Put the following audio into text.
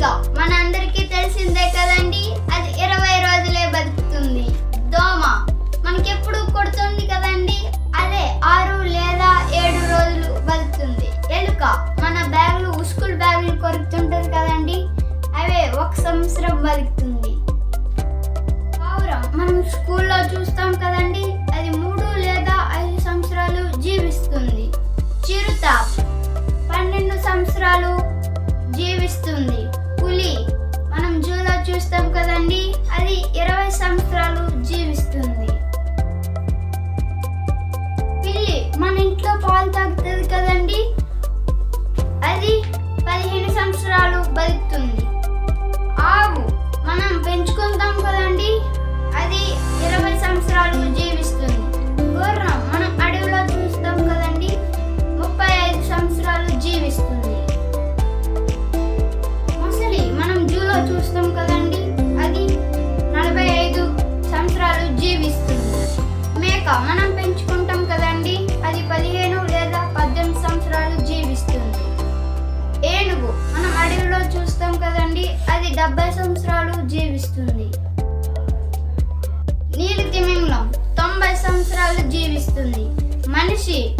ఈగ మనందరికీ తెలిసిందే కదండి? అది ఇరవై రోజులే బతుకుతుంది. దోమ మనకెప్పుడు కొడుతుంది కదండి? అదే ఆరు లేదా ఏడు రోజులు బతుకుతుంది. ఎలుక మన బ్యాగులు స్కూల్ బ్యాగులు కొరుకుతుంటుంది కదండి? అవే ఒక సంవత్సరం బతుకుతుంది. పావురం మనం స్కూల్లో చూస్తాం మన ఇంట్లో పాలు తాగుతుంది కదండి? అది పదిహేను సంవత్సరాలు బతుకుతుంది. ఆవు మనం పెంచుకుంటాం కదండి? అది ఇరవై సంవత్సరాలు జీవిస్తుంది. గుర్రం మనం అడవిలో చూస్తాం కదండి? ముప్పై ఐదు సంవత్సరాలు జీవిస్తుంది. ముసలి మనం జూలో చూస్తాం కదండి? అది నలభై ఐదు సంవత్సరాలు జీవిస్తుంది. మేక మనం పెంచు జీవిస్తుంది. మనిషి